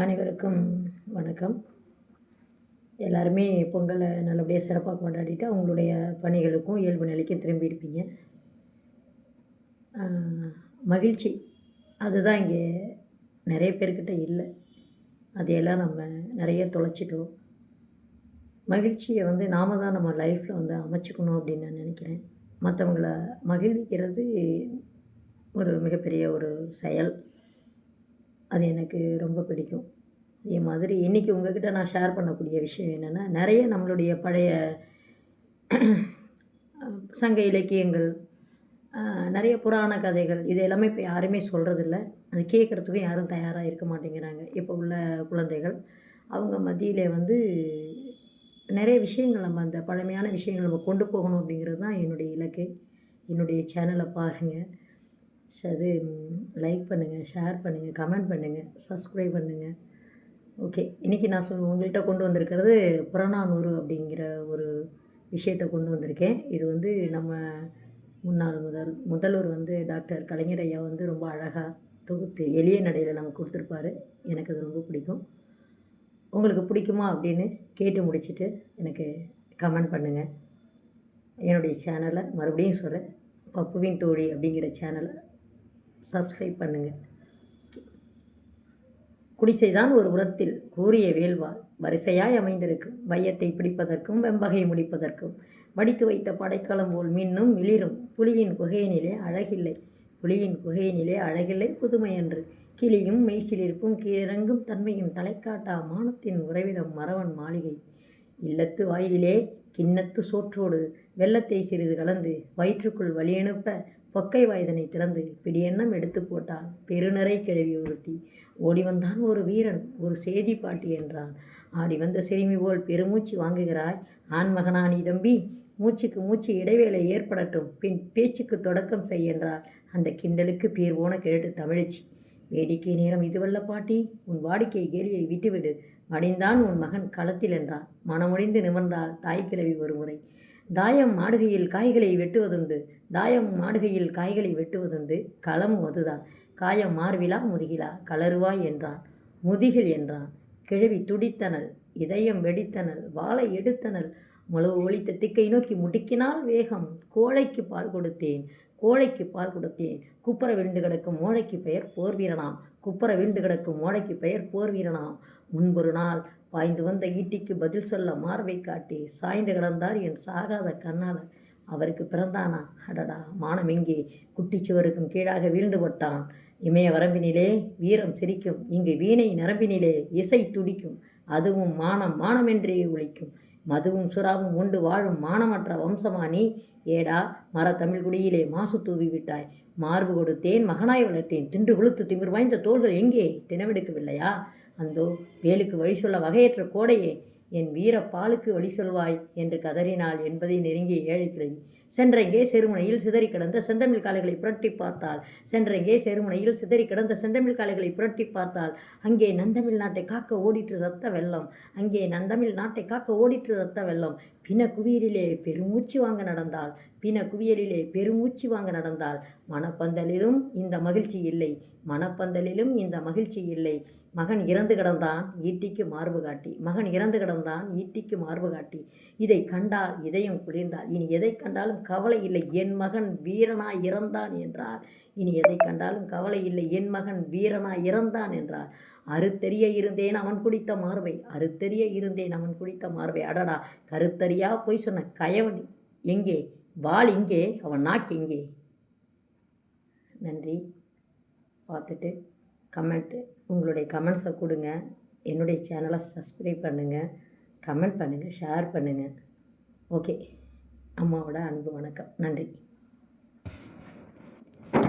அனைவருக்கும் வணக்கம். எல்லாருமே பொங்கலை நல்லபடியாக சிறப்பாக கொண்டாடிட்டு அவங்களுடைய பணிகளுக்கும் இயல்பு நிலைக்கும் திரும்பி இருப்பீங்க. மகிழ்ச்சி. அதுதான் இங்கே நிறைய பேர்கிட்ட இல்லை. அதையெல்லாம் நம்ம நிறைய தொலைச்சிட்டோம். மகிழ்ச்சியை வந்து நாம தான் நம்ம லைஃப்பில் வந்து அமைச்சுக்கணும் அப்படின்னு நான் நினைக்கிறேன். மற்றவங்கள மகிழ்விக்கிறது ஒரு மிகப்பெரிய ஒரு செயல். அது எனக்கு ரொம்ப பிடிக்கும். அதே மாதிரி இன்றைக்கி உங்ககிட்ட நான் ஷேர் பண்ணக்கூடிய விஷயம் என்னென்னா நிறைய நம்மளுடைய பழைய சங்க இலக்கியங்கள் நிறைய புராண கதைகள் இது எல்லாமே இப்போ யாருமே சொல்கிறதில்ல அது கேட்குறதுக்கும் யாரும் தயாராக இருக்க மாட்டேங்கிறாங்க. இப்போ உள்ள குழந்தைகள் அவங்க மத்தியில் வந்து நிறைய விஷயங்கள் நம்ம அந்த பழமையான விஷயங்கள் நம்ம கொண்டு போகணும் அப்படிங்கிறது தான் என்னுடைய இலக்கு. என்னுடைய சேனலை பாருங்கள் அது லைக் பண்ணுங்கள் ஷேர் பண்ணுங்கள் கமெண்ட் பண்ணுங்கள் சப்ஸ்கிரைப் பண்ணுங்கள் ஓகே இன்றைக்கி நான் சொல் உங்கள்கிட்ட கொண்டு வந்திருக்கிறது புறநானூறு அப்படிங்கிற ஒரு விஷயத்தை கொண்டு வந்திருக்கேன். இது வந்து நம்ம முன்னாள் முதல் முதல்வர் வந்து டாக்டர் கலைஞர் ஐயா வந்து ரொம்ப அழகாக தொகுத்து எளிய நடையில் நமக்கு கொடுத்துருப்பாரு. எனக்கு அது ரொம்ப பிடிக்கும். உங்களுக்கு பிடிக்குமா அப்படின்னு கேட்டு முடிச்சுட்டு எனக்கு கமெண்ட் பண்ணுங்கள் என்னுடைய சேனலை மறுபடியும் சொல்கிறேன் பப்புவின் தோழி அப்படிங்கிற சேனலை சப்ஸ்கிரைப் பண்ணுங்கள் குடிசைதான் ஒரு உரத்தில் கூறிய வேல்வாள் வரிசையாய் அமைந்திருக்கும். வையத்தை பிடிப்பதற்கும் வெம்பகை முடிப்பதற்கும் வடித்து வைத்த படைக்கலம் போல் மின்னும் மிளிரும். புலியின் குகையினிலே அழகில்லை. புலியின் குகையினிலே அழகில்லை புதுமையன்று. கிளியும் மெய்சிலிருப்பும் கீழிறங்கும் தன்மையும் தலைக்காட்டா மானத்தின் உறவிடம் மறவன் மாளிகை. இல்லத்து வாயிலே கிண்ணத்து சோற்றோடு வெள்ளத்தை சிறிது கலந்து வயிற்றுக்குள் வழியனுப்ப பொக்கை வாய்தனை திறந்து பிடியெண்ணம் எடுத்து போட்டால் பெருநரை கிழவி ஒருத்தி. ஓடி வந்தான் ஒரு வீரன் ஒரு சேதி பாட்டி என்றான். ஆடி வந்த சிறுமி போல் பெருமூச்சு வாங்குகிறாய். ஆண்மகனா நீ தம்பி? மூச்சுக்கு மூச்சு இடைவேளை ஏற்படட்டும் பின் பேச்சுக்கு தொடக்கம் செய் என்றார் அந்த கிண்டலுக்கு பேர் போன கிழட்டு தமிழிச்சி. வேடிக்கை நேரம் இதுவல்ல பாட்டி உன் வாடிக்கை கேலியை விட்டுவிடு. மடிந்தான் உன் மகன் களத்தில் என்றான். மனமுடிந்து தாய் தாய்க்கிழவி ஒருமுறை. தாயம் மாடுகையில் காய்களை வெட்டுவதுண்டு. தாயம் மாடுகையில் காய்களை வெட்டுவதுண்டு. களம் அதுதான். காயம் மார்விலா முதுகிலா. கலருவாய் என்றான். முதுகில் என்றான். கிழவி துடித்தனல் இதயம் வெடித்தனல் வாளை எடுத்தனல் முழவு ஒழித்த திக்கை நோக்கி முடுக்கினால் வேகம். கோழைக்கு பால் கொடுத்தேன். கோழைக்கு பால் கொடுத்தேன். குப்புற விழுந்து கிடக்கும் மோழைக்கு பெயர் போர் வீரனாம் குப்புற விழுந்து கிடக்கும் மோழைக்கு பெயர் போர் வீரனாம் முன்பொரு நாள் பாய்ந்து வந்த ஈட்டிக்கு பதில் சொல்ல மார்பை காட்டி சாய்ந்து கிடந்தார் என் சாகாத கண்ணால். அவருக்கு பிறந்தானா? அடடா மானம் எங்கே? குட்டிச்சுவருக்கும் கீழாக வீழ்ந்து பட்டான். இமய வரம்பினிலே வீரம் சிரிக்கும். இங்கு வீணை நரம்பினிலே இசை துடிக்கும். அதுவும் மானம் மானமென்றே ஒழிக்கும். மதுவும் சுறாவும் உண்டு வாழும் மானமற்ற வம்சமா நீ? ஏடா மர தமிழ் குடியிலே மாசு தூவி விட்டாய். மார்பு கொடுத்தேன் மகனாய் வளர்த்தேன். தின்று கொளுத்து திமிர் வாய்ந்த தோள்கள் எங்கே? தினவெடுக்கவில்லையா அந்தோ வேலுக்கு வழி சொல்ல வகையற்ற கோடையே என் வீர பாலுக்கு வழி சொல்வாய் என்று கதறினாள் என்பதை நெருங்கிய ஏழைக்கிழவி சென்றெங்கே செருமுனையில் சிதறி கிடந்த செந்தமிழ் காளைகளை புரட்டி பார்த்தாள். சென்றெங்கே செருமுனையில் சிதறி கிடந்த செந்தமிழ் காளைகளை புரட்டி பார்த்தாள். அங்கே நந்தமிழ் நாட்டை காக்க ஓடிற்று ரத்த வெள்ளம். அங்கே நந்தமிழ் நாட்டை காக்க ஓடிற்று ரத்த வெள்ளம். பின குவியலிலே பெருமூச்சு வாங்க நடந்தாள். பின குவியலிலே பெருமூச்சு வாங்க நடந்தாள். மணப்பந்தலிலும் இந்த மகிழ்ச்சி இல்லை. மணப்பந்தலிலும் இந்த மகிழ்ச்சி இல்லை. மகன் இறந்து கிடந்தான் ஈட்டிக்கு மார்பு காட்டி. மகன் இறந்து கிடந்தான் ஈட்டிக்கு மார்பு காட்டி. இதை கண்டால் இதயம் குளிர்ந்தால் இனி எதை கண்டாலும் கவலை இல்லை. என் மகன் வீரனாய் இறந்தான் என்றார் இனி எதை கண்டாலும் கவலை இல்லை. என் மகன் வீரனாய் இறந்தான் என்றார் அறுத்தெரிய இருந்தேன் அவன் குடித்த மார்பை. அறுத்தெரிய இருந்தேன் அவன் குடித்த மார்பை. அடடா கருத்தறியா போய் சொன்ன கயவன் எங்கே? வாள் இங்கே அவன் நாக்கு எங்கே நன்றி. பார்த்துட்டு கமெண்ட்டு உங்களுடைய கமெண்ட்ஸை கொடுங்க. என்னுடைய சேனலை சப்ஸ்கிரைப் பண்ணுங்கள் கமெண்ட் பண்ணுங்கள் ஷேர் பண்ணுங்கள் ஓகே. அம்மாவோட அன்பு வணக்கம். நன்றி.